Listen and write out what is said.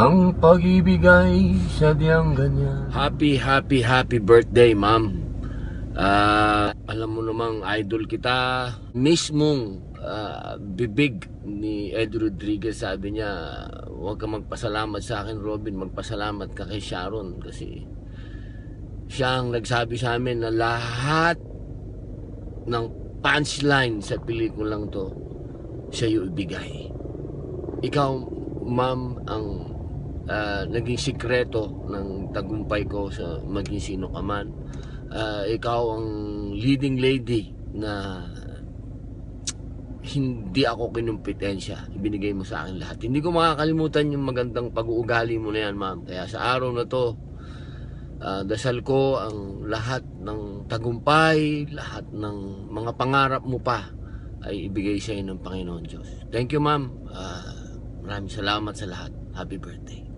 Ang pag-ibig ay sadyang ganyan. Happy, happy, happy birthday, ma'am. Ah, alam mo namang idol kita. Mismong ah, bibig ni Ed Rodriguez sabi niya, huwag ka magpasalamat sa akin, Robin. Magpasalamat ka kay Sharon kasi siya ang nagsabi sa amin na lahat ng punchline sa pelikulang to siya yung ibigay. Ikaw, ma'am, ang ah, naging sikreto ng tagumpay ko sa maging sino ka man. Ah, ikaw ang leading lady na hindi ako kinumpetensya. Ibinigay mo sa akin lahat. Hindi ko makakalimutan yung magandang pag-uugali mo na yan, ma'am. Kaya sa araw na to, ah, dasal ko ang lahat ng tagumpay, lahat ng mga pangarap mo pa ay ibigay sa iyo ng Panginoon Diyos. Thank you, ma'am. Ah, maraming salamat sa lahat. Happy birthday.